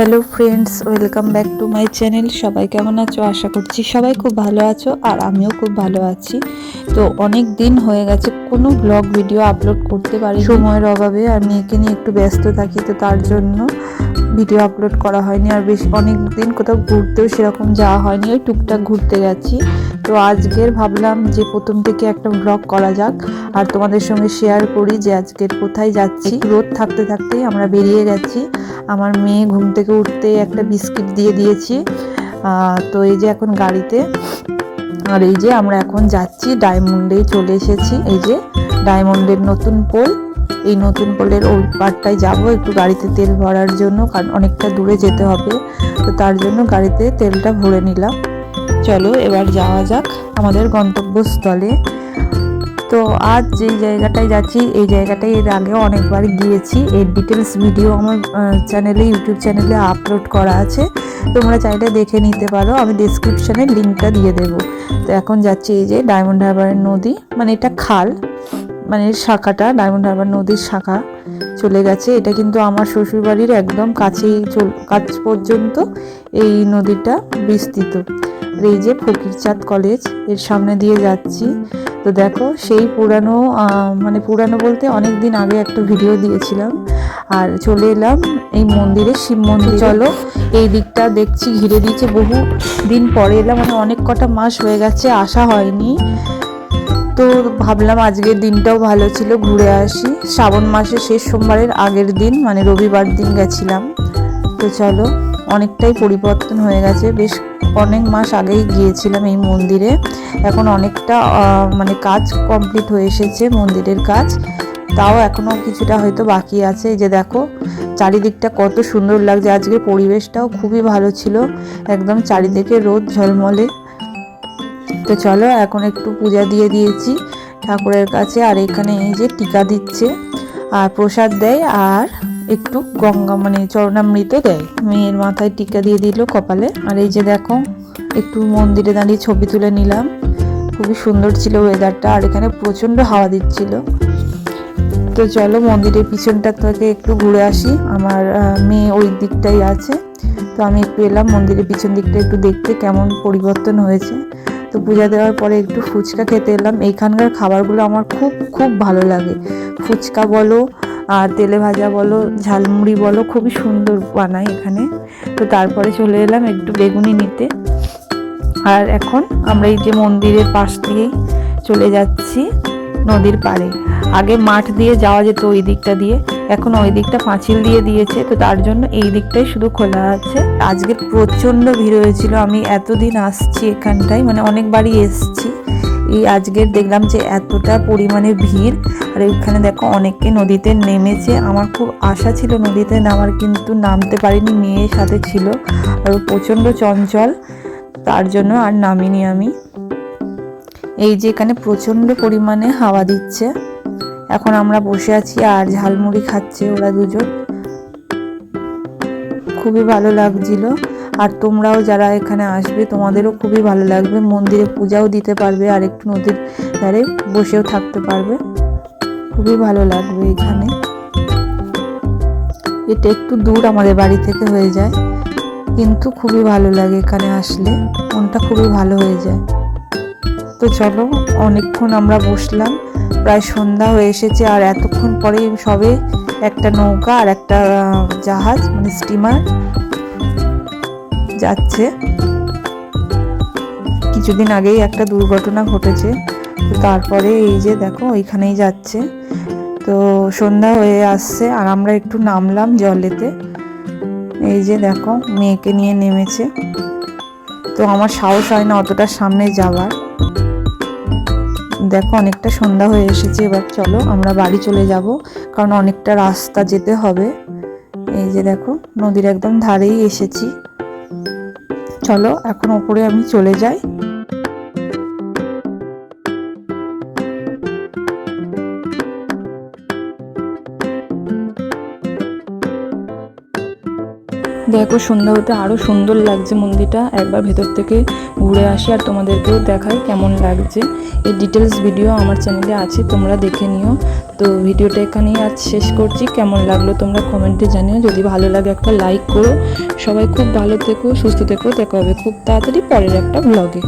Hello friends, welcome back to my channel. সবাই কেমন আছো? আশা করছি সবাই খুব ভালো আছো আর আমিও খুব ভালো আছি। তো অনেক দিন হয়ে গেছে, কোনো ব্লগ ভিডিও আপলোড করতে পারি সময়ের অভাবে আর মেয়েকে নিয়ে একটু ব্যস্ত থাকি, তো তার জন্য ভিডিও আপলোড করা হয়নি। আর বেশ অনেক দিন কোথাও ঘুরতেও সেরকম যাওয়া হয়নি, ওই টুকটাক ঘুরতে গেছি। তো আজকের ভাবলাম যে প্রথম থেকে একটা ব্লগ করা যাক আর তোমাদের সঙ্গে শেয়ার করি যে আজকের কোথায় যাচ্ছি। রোদ থাকতে থাকতেই আমরা বেরিয়ে গেছি। আমার মেয়ে ঘুম থেকে উঠতে একটা বিস্কিট দিয়ে দিয়েছি। তো এই যে এখন গাড়িতে। আর এই যে আমরা এখন যাচ্ছি, ডায়মন্ডেই চলে এসেছি। এই যে ডায়মন্ডের নতুন পোল। এই নতুন পোলের ওই পারটায় যাব একটু গাড়িতে তেল ভরার জন্য, কারণ অনেকটা দূরে যেতে হবে। তো তার জন্য গাড়িতে তেলটা ভরে নিলাম। চলো এবার যাওয়া যাক আমাদের গন্তব্যস্থলে। তো আজ যেই জায়গাটায় যাচ্ছি, এই জায়গাটায় এর আগে অনেকবার গিয়েছি। এর ডিটেলস ভিডিও আমার চ্যানেলে ইউটিউব চ্যানেলে আপলোড করা আছে। তোমরা চাইলে দেখে নিতে পারো। আমি ডিসক্রিপশানে লিঙ্কটা দিয়ে দেবো। তো এখন যাচ্ছি এই যে ডায়মন্ড হারবারের নদী। মানে এটা খাল। মানে শাখাটা ডায়মন্ড হারবার নদীর শাখা চলে গেছে। এটা কিন্তু আমার শ্বশুরবাড়ির একদম কাছেই কাছ পর্যন্ত এই নদীটা বিস্তৃত। এই যে ফকিরচাঁদ কলেজ, এর সামনে দিয়ে যাচ্ছি। তো দেখো, সেই পুরানো মানে পুরানো বলতে অনেক দিন আগে একটা ভিডিও দিয়েছিলাম। আর চলে এলাম এই মন্দিরে, শিব মন্দির। চলো, এই দিকটা দেখছি, ঘিরে দিয়েছে বহু দিন পরে এলাম। মানে অনেক কটা মাস হয়ে গেছে, আসা হয়নি। তো ভাবলাম আজকের দিনটাও ভালো ছিল, ঘুরে আসি। শ্রাবণ মাসের শেষ সোমবারের আগের দিন মানে রবিবার দিন গেছিলাম। তো চলো অনেকটাই পরিবর্তন হয়ে গেছে। বেশ অনেক মাস আগেই গিয়েছিলাম এই মন্দিরে। এখন অনেকটা মানে কাজ কমপ্লিট হয়ে এসেছে মন্দিরের কাজ। তাও এখনও কিছুটা হয়তো বাকি আছে। যে দেখো, চারিদিকটা কত সুন্দর লাগছে। আজকের পরিবেশটাও খুবই ভালো ছিল। একদম চারিদিকে রোদ ঝলমলে। তো চলো, এখন একটু পূজা দিয়ে দিয়েছি ঠাকুরের কাছে। আর এখানে এই যে টিকা দিচ্ছে, আর প্রসাদ দেয়, আর একটু গঙ্গা মানে চরণামৃত দেয়। মেয়ের মাথায় টিকা দিয়ে দিল কপালে। আর এই যে দেখো, একটু মন্দিরে দাঁড়িয়ে ছবি তুলে নিলাম। খুবই সুন্দর ছিল ওয়েদারটা আর এখানে প্রচণ্ড হাওয়া দিচ্ছিল। তো চলো মন্দিরের পিছনটা থেকে একটু ঘুরে আসি। আমার মেয়ে ওই দিকটাই আছে। তো আমি একটু এলাম, মন্দিরের পিছন দিকটা একটু দেখতে কেমন পরিবর্তন হয়েছে। তো পূজা দেওয়ার পরে একটু ফুচকা খেতে এলাম। এইখানকার খাবারগুলো আমার খুব খুব ভালো লাগে। ফুচকা বলো আর তেলে ভাজা বলো, ঝালমুড়ি বলো, খুবই সুন্দর বানায় এখানে। তো তারপরে চলে এলাম একটু বেগুনি নিতে। আর এখন আমরা এই যে মন্দিরের পাশ দিয়েই চলে যাচ্ছি নদীর পাড়ে। আগে মাঠ দিয়ে যাওয়া যেত ওই দিকটা দিয়ে, এখন ওই দিকটা পাঁচিল দিয়ে দিয়েছে, তো তার জন্য এই দিকটাই শুধু খোলা আছে। আজকে প্রচণ্ড ভিড় হয়েছিল, আমি এতদিন আসছি এখানটায় মানে অনেকবারই এসছি। এই আজকের দেখলাম যে এতটা পরিমাণে ভিড়। আর এখানে দেখো অনেকে নদীতে নেমেছে। আমার খুব আশা ছিল নদীতে নামার, কিন্তু নামতে পারিনি, মেয়ের সাথে ছিল। আর প্রচণ্ড চঞ্চল, তার জন্য আর নামিনি আমি। এই যে এখানে প্রচণ্ড পরিমাণে হাওয়া দিচ্ছে। এখন আমরা বসে আছি আর ঝালমুড়ি খাচ্ছে ওরা দুজন। খুবই ভালো লাগছিল। আর তোমরাও যারা এখানে আসবে, তোমাদেরও খুবই ভালো লাগবে। মন্দিরে পূজাও দিতে পারবে, আর একটু নদীর ধারে বসেও থাকতে পারবে। খুবই ভালো লাগবে এখানে। এটা একটু দূর আমাদের বাড়ি থেকে হয়ে যায়, কিন্তু খুবই ভালো লাগে এখানে আসলে। মনটা খুবই ভালো হয়ে যায়। তো চলো, অনেকক্ষণ আমরা বসলাম, প্রায় সন্ধ্যা হয়ে এসেছে, আর এতক্ষণ পরেই সবে একটা নৌকা আর একটা জাহাজ মানে স্টিমার কিছুদিন আগেই একটা দুর্ঘটনা ঘটেছে। তো তারপরে এই যে দেখো, ওইখানেই যাচ্ছে। তো সন্ধ্যা হয়ে আসছে আর আমরা একটু নামলাম জলেতে। এই যে দেখো, মেয়েকে নিয়ে নেমেছে। তো আমার সাহস হয় না অতটা সামনে যাওয়ার। দেখো, অনেকটা সন্ধ্যা হয়ে এসেছে, এবার চলো আমরা বাড়ি চলে যাব, কারণ অনেকটা রাস্তা যেতে হবে। এই যে দেখো, নদীর একদম ধারেই এসেছি। চলো এখন ওপরে আমি চলে যাই। দেখো, সন্ধ্যা হতে আরও সুন্দর লাগছে মন্দিরটা। একবার ভেতর থেকে ঘুরে আসি আর তোমাদেরকেও দেখায় কেমন লাগছে। এই ডিটেলস ভিডিও আমার চ্যানেলে আছে, তোমরা দেখে নিও। তো ভিডিওটা এখানেই আজ শেষ করছি। কেমন লাগল তোমরা কমেন্টে জানিও। যদি ভালো লাগে একটা লাইক করো। সবাই খুব ভালো থেকো, সুস্থ থেকো। দেখো হবে খুব তাড়াতাড়ি পরের একটা ব্লগে